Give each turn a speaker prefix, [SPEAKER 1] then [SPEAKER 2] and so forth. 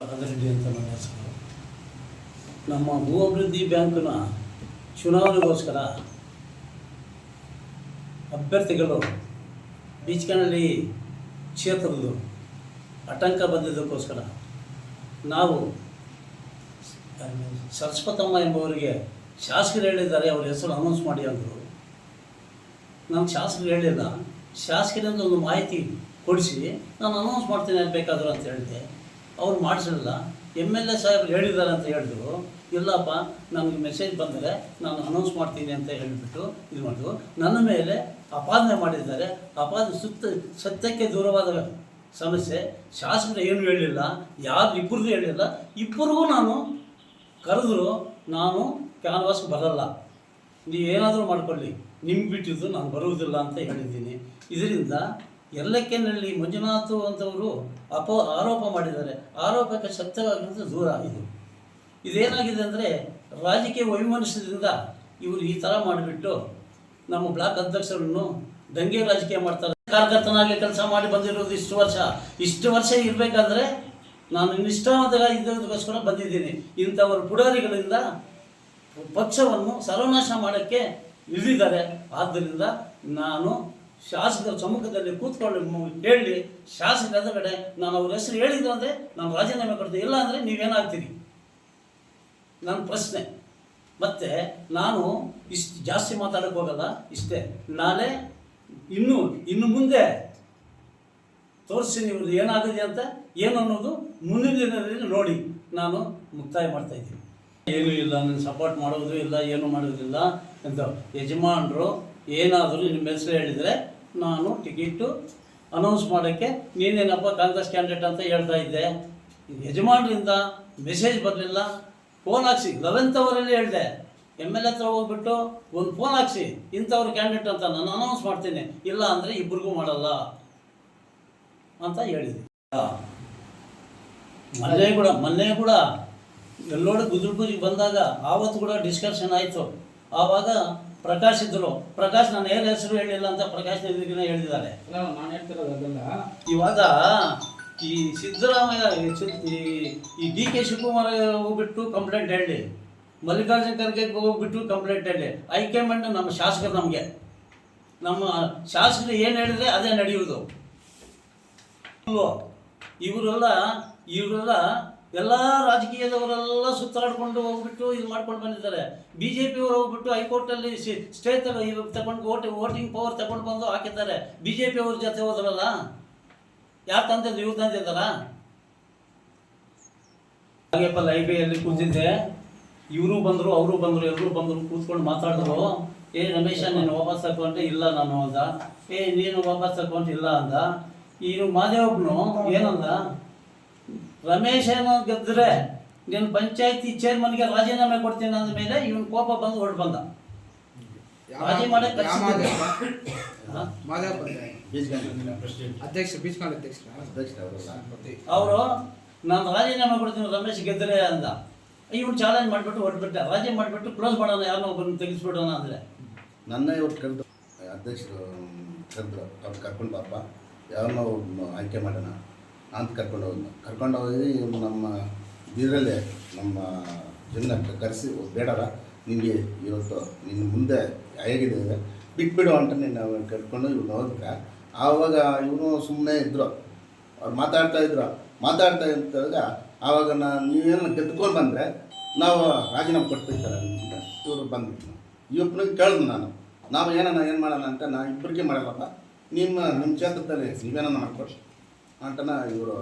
[SPEAKER 1] ರೆಡ್ಡಿ ಅಂತ ನನ್ನ ಹೆಸರು. ನಮ್ಮ ಭೂ ಅಭಿವೃದ್ಧಿ ಬ್ಯಾಂಕ್ನ ಚುನಾವಣೆಗೋಸ್ಕರ ಅಭ್ಯರ್ಥಿಗಳು ಬೀಚ್ಕನಹಳ್ಳಿ ಕ್ಷೇತ್ರದ್ದು ಆಟಂಕ ಬಂದಿದ್ದಕ್ಕೋಸ್ಕರ ನಾವು ಸರಸ್ವತಮ್ಮ ಎಂಬುವರಿಗೆ ಶಾಸಕರು ಹೇಳಿದ್ದಾರೆ, ಅವ್ರ ಹೆಸರು ಅನೌನ್ಸ್ ಮಾಡಿ ಅಂದರು. ನಾನು ಶಾಸಕರು ಹೇಳಿಲ್ಲ. ಶಾಸಕರಿಂದ ಒಂದು ಮಾಹಿತಿ ಕೊಡಿಸಿ, ನಾನು ಅನೌನ್ಸ್ ಮಾಡ್ತೀನಿ ಬೇಕಾದ್ರು ಅಂತ ಹೇಳಿದೆ ಅವ್ರು ಮಾಡಿಸಲಿಲ್ಲ ಎಂ ಎಲ್ ಎ ಸಾಹೇಬ್ರು ಹೇಳಿದ್ದಾರೆ ಅಂತ ಹೇಳಿದ್ರು. ಇಲ್ಲಪ್ಪ, ನನಗೆ ಮೆಸೇಜ್ ಬಂದರೆ ನಾನು ಅನೌನ್ಸ್ ಮಾಡ್ತೀನಿ ಅಂತ ಹೇಳಿಬಿಟ್ಟು ಇದು ಮಾಡಿದ್ರು. ನನ್ನ ಮೇಲೆ ಅಪಾದನೆ ಮಾಡಿದ್ದಾರೆ. ಅಪಾದನೆ ಸುತ್ತ, ಸತ್ಯಕ್ಕೆ ದೂರವಾದ ಸಮಸ್ಯೆ. ಶಾಸಕರು ಏನು ಹೇಳಿಲ್ಲ, ಯಾರು ಇಬ್ಬರಿಗೂ ಹೇಳಿಲ್ಲ. ಇಬ್ಬರಿಗೂ ನಾನು ಕರೆದ್ರು, ನಾನು ಕ್ಯಾನ್ವಾಸ್ ಬರಲ್ಲ. ನೀವು ಏನಾದರೂ ಮಾಡಿಕೊಳ್ಳಿ. ನಿಮ್ಗೆ ಬಿಟ್ಟಿದ್ದು ನಾನು ಬರುವುದಿಲ್ಲ ಅಂತ ಹೇಳಿದ್ದೀನಿ. ಇದರಿಂದ ಎಲ್ಲಕ್ಕೆನಲ್ಲಿ ಮಂಜುನಾಥ್ ಅಂತವರು ಅಪ, ಆರೋಪ ಮಾಡಿದ್ದಾರೆ. ಆರೋಪಕ್ಕೆ ಸತ್ಯವಾಗಿರುವುದು ದೂರ ಇದು. ಇದೇನಾಗಿದೆ ಅಂದರೆ ರಾಜಕೀಯ ವೈಮನಸ್ಯದಿಂದ ಇವರು ಈ ಥರ ಮಾಡಿಬಿಟ್ಟು ನಮ್ಮ ಬ್ಲಾಕ್ ಅಧ್ಯಕ್ಷರನ್ನು ದಂಗೆ ರಾಜಕೀಯ ಮಾಡ್ತಾರೆ. ಕಾರ್ಯಕರ್ತನಾಗಿ ಕೆಲಸ ಮಾಡಿ ಬಂದಿರೋದು ಇಷ್ಟು ವರ್ಷ. ಇಷ್ಟು ವರ್ಷ ಇರಬೇಕಾದ್ರೆ ನಾನು ನಿಷ್ಠಾವಂತ ಇದ್ದದಕ್ಕೋಸ್ಕರ ಬಂದಿದ್ದೀನಿ. ಇಂಥವರು ಪುಡಾರಿಗಳಿಂದ ಪಕ್ಷವನ್ನು ಸರ್ವನಾಶ ಮಾಡೋಕ್ಕೆ ಇಳಿದಿದ್ದಾರೆ. ಆದ್ದರಿಂದ ನಾನು ಶಾಸಕರ ಸಮ್ಮುಖದಲ್ಲಿ ಕೂತ್ಕೊಂಡು ಮು- ಹೇಳಿ ಶಾಸಕರ ಎದುರುಗಡೆ ನಾನು ಅವ್ರ ಹೆಸರು ಹೇಳಿದ್ರು ಅಂದರೆ ನಾನು ರಾಜೀನಾಮೆ ಕೊಡ್ತೀನಿ. ಇಲ್ಲ ಅಂದರೆ ನೀವೇನಾಗ್ತೀರಿ? ನನ್ನ ಪ್ರಶ್ನೆ. ಮತ್ತು ನಾನು ಇಷ್ಟು ಜಾಸ್ತಿ ಮಾತಾಡೋಕ್ಕೆ ಹೋಗಲ್ಲ, ಇಷ್ಟೇ. ನಾಳೆ ಇನ್ನು ಇನ್ನು ಮುಂದೆ ತೋರಿಸ್ತೀನಿ ಇವ್ರದ್ದು ಏನಾಗಿದೆ ಅಂತ, ಏನು ಅನ್ನೋದು ಮುಂದಿನ ದಿನದಲ್ಲಿ ನೋಡಿ. ನಾನು ಮುಕ್ತಾಯ ಮಾಡ್ತಾ ಇದ್ದೀನಿ. ಏನೂ ಇಲ್ಲ ನನ್ನ ಸಪೋರ್ಟ್ ಮಾಡೋದು ಇಲ್ಲ, ಏನು ಮಾಡೋದಿಲ್ಲ ಅಂತ ಯಜಮಾನರು ಏನಾದರೂ ನಿಮ್ಮ ಹೆಸರು ಹೇಳಿದರೆ ನಾನು ಟಿಕೆಟು ಅನೌನ್ಸ್ ಮಾಡೋಕ್ಕೆ ನೀನೇನಪ್ಪ ಕಾಂಗ್ರೆಸ್ ಕ್ಯಾಂಡಿಡೇಟ್ ಅಂತ ಹೇಳ್ತಾ ಇದ್ದೆ. ಯಜಮಾನರಿಂದ ಮೆಸೇಜ್ ಬರಲಿಲ್ಲ. ಫೋನ್ ಹಾಕ್ಸಿ. ಲೆವೆಂತ್ ಅವರಲ್ಲಿ ಹೇಳಿದೆ. ಎಂ ಎಲ್ ಹತ್ರ ಹೋಗ್ಬಿಟ್ಟು ಒಂದು ಫೋನ್ ಹಾಕ್ಸಿ. ಇಂಥವ್ರ ಕ್ಯಾಂಡಿಡೇಟ್ ಅಂತ ನಾನು ಅನೌನ್ಸ್ ಮಾಡ್ತೀನಿ. ಇಲ್ಲ ಅಂದರೆ ಇಬ್ಬರಿಗೂ ಮಾಡಲ್ಲ ಅಂತ ಹೇಳಿದೆ. ಮೊನ್ನೆ ಕೂಡ ಮೊನ್ನೆ ಕೂಡ ಎಲ್ಲೋಡೆ ಗುದ್ರಪೂರಿಗೆ ಬಂದಾಗ ಆವತ್ತು ಕೂಡ ಡಿಸ್ಕಷನ್ ಆಯಿತು. ಆವಾಗ ಪ್ರಕಾಶ್ ಇದ್ರು. ಪ್ರಕಾಶ್ ನಾನು ಏನು ಹೆಸರು ಹೇಳಿಲ್ಲ ಅಂತ ಪ್ರಕಾಶ್ ನಿಧಿಗಿನ ಹೇಳಿದ್ದಾರೆ.
[SPEAKER 2] ನಾನು ಹೇಳ್ತಿರೋದು ಅದಲ್ಲ.
[SPEAKER 1] ಇವಾಗ ಈ ಸಿದ್ದರಾಮಯ್ಯ ಈ ಡಿ ಕೆ ಶಿವಕುಮಾರ್ ಹೋಗ್ಬಿಟ್ಟು ಕಂಪ್ಲೇಂಟ್ ಹೇಳಿ. ಮಲ್ಲಿಕಾರ್ಜುನ ಖರ್ಗೆ ಹೋಗ್ಬಿಟ್ಟು ಕಂಪ್ಲೇಂಟ್ ಹೇಳಿ. ಹೈಕಮಾಂಡ್ ನಮ್ಮ ಶಾಸಕರು ನಮಗೆ. ನಮ್ಮ ಶಾಸಕರು ಏನು ಹೇಳಿದ್ರೆ ಅದೇ ನಡೆಯುವುದು? ಇವರೆಲ್ಲ ಇವರೆಲ್ಲ ಎಲ್ಲ ರಾಜಕೀಯದವರೆಲ್ಲ ಸುತ್ತಾಡ್ಕೊಂಡು ಹೋಗ್ಬಿಟ್ಟು ಇದು ಮಾಡ್ಕೊಂಡು ಬಂದಿದ್ದಾರೆ. ಬಿ ಜೆ ಪಿಯವರು ಹೋಗ್ಬಿಟ್ಟು ಹೈಕೋರ್ಟಲ್ಲಿ ಸ್ಟೇ ತಗೊಂಡು ವೋಟ್, ವೋಟಿಂಗ್ ಪವರ್ ತಗೊಂಡು ಬಂದು ಹಾಕಿದ್ದಾರೆ. ಬಿ ಜೆ ಪಿಯವ್ರ ಜೊತೆ ಹೋದ್ರಲ್ಲ? ಯಾರು ತಂದಿದ್ರು, ಇವ್ರು ತಂದಿದ್ದಾರ? ಹಾಗೆಪ್ಪ ಲೈಬ್ರರಿಯಲ್ಲಿ ಕೂತಿದ್ದೆ. ಇವರು ಬಂದರು, ಅವರು ಬಂದರು ಎಲ್ಲರೂ ಬಂದರು ಕೂತ್ಕೊಂಡು ಮಾತಾಡಿದ್ರು. ಏ ರಮೇಶ, ನೀನು ವಾಪಸ್ ತಗೊಂಡೆ ಇಲ್ಲ ನಾನು ಅಂದ. ಏ ನೀನು ವಾಪಸ್ ತಗೊಂಡು ಇಲ್ಲ ಅಂದ. ಇನ್ನು ಮಾದೇವಪ್ಪನು ಏನಂದ? ರಮೇಶ್ ಏನೋ ಗೆದ್ದರೆ ನೀನು ಪಂಚಾಯತಿ ಚೇರ್ಮನ್ಗೆ ರಾಜೀನಾಮೆ ಕೊಡ್ತೀನಿ ಅಂದ ಮೇಲೆ ಇವನ್ ಕೋಪ ಬಂದು ಹೊರಟು ಬಂದ. ರಾಜಿ ಮಾಡಕ್
[SPEAKER 3] ಅಧ್ಯಕ್ಷ ಅಧ್ಯಕ್ಷ.
[SPEAKER 1] ಅವರು ನಾನು ರಾಜೀನಾಮೆ ಕೊಡ್ತೀನಿ ರಮೇಶ್ ಗೆದ್ದರೆ ಅಂದ. ಇವನು ಚಾಲೆಂಜ್ ಮಾಡಿಬಿಟ್ಟು ಹೊರಟ್ಬಿಟ್ಟೆ. ರಾಜಿ ಮಾಡಿಬಿಟ್ಟು ಕ್ಲೋಸ್ ಮಾಡೋಣ ಯಾರನ್ನೋ ಒಬ್ಬರನ್ನ ತೆಗಿಸ್ಬಿಡೋಣ ಅಂದ್ರೆ
[SPEAKER 4] ನನ್ನ ಇವ್ರು ಕರೆದು ಅಧ್ಯಕ್ಷರು ಕರೆದ್ರು. ಅವ್ರು ಕರ್ಕೊಂಡು ಬಾಪ ಯಾರನ್ನೋ ಆಯ್ಕೆ ಮಾಡೋಣ. ಅಂತ ಕರ್ಕೊಂಡು ಹೋದ್ನ. ಕರ್ಕೊಂಡು ಹೋಗಿ ನಮ್ಮ ಇದರಲ್ಲೇ ನಮ್ಮ ಜನ ಕರೆಸಿ ಬೇಡರ ನಿಮಗೆ ಇವತ್ತು ನಿನ್ನ ಮುಂದೆ ಹೇಗಿದೆ ಬಿಟ್ಬಿಡು ಅಂತ ನಾವು ಕರ್ಕೊಂಡು ಇವ್ನು ಹೋದ್ರೆ ಆವಾಗ ಇವನು ಸುಮ್ಮನೆ ಇದ್ದರು ಅವ್ರು ಮಾತಾಡ್ತಾ ಇದ್ರು. ಮಾತಾಡ್ತಾ ಇದ್ದಾಗ ಆವಾಗ ನಾನು ನೀವೇನು ಗೆದ್ಕೊಂಡು ಬಂದರೆ ನಾವು ರಾಜೀನಾಮೆ ಕೊಟ್ಬಿಡ್ತಾರೆ ಇವರು ಬಂದ್ಬಿಟ್ಟು ಇವಪ್ಪನಿಗೆ ಕೇಳಿದ್ನು ನಾನು, ನಾವು ಏನನ್ನ ಏನು ಮಾಡೋಣ ಅಂತ ನಾ ಇಬ್ಬರಿಗೆ ಮಾಡಲ್ಲಪ್ಪ. ನಿಮ್ಮ ನಿಮ್ಮ ಕ್ಷೇತ್ರದಲ್ಲಿ ನೀವೇನನ್ನ ಮಾಡ್ಕೊಡಿ ಅಂತನ ಇವರು